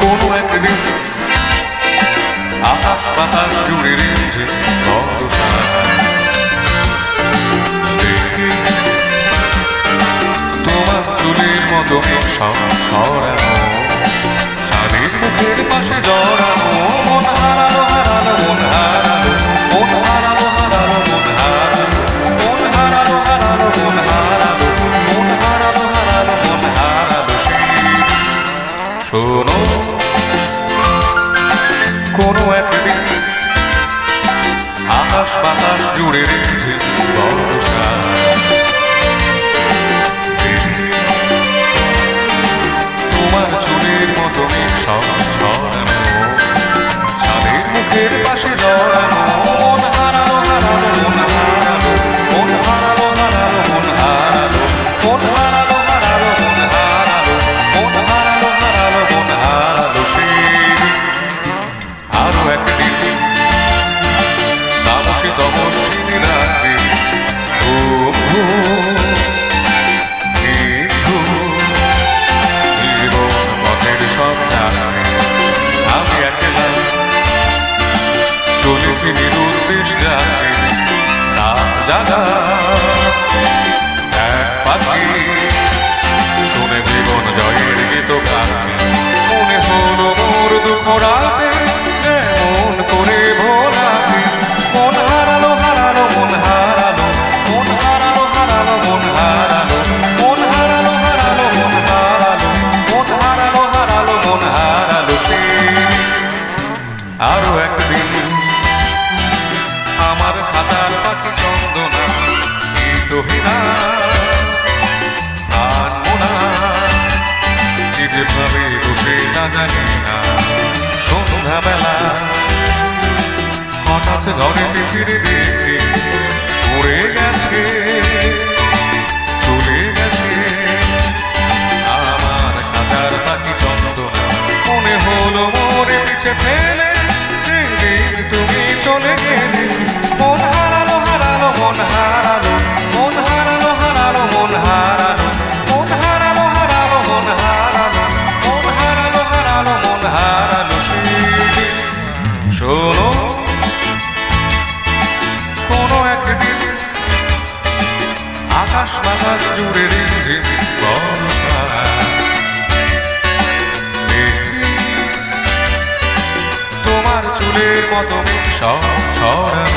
কোনো এক দিন আকাশ বাতাস জুড়ে রয়েছে ভরসা তোমার চুলের মতো সব শোনো। কোনো একদিন আকাশ বাতাস জুড়ে রেখেছে তোমার চুলের মতো সব ছড়ানো চাঁদের মুখের পাশে জড়া kimi rutviš gati da, da. রহি না আনব না কি যেভাবে বসে না জানি না, সন্ধ্যাবেলা হঠাৎ ঘরেতে ফিরে দেখি পড়ে গেছে, চলে গেছে। আমার হাজার পাখি চন্দনা মনে হলো মনে পিছে ফেলে stars do the engine fall তোমার চুলের মতো সব ছড়া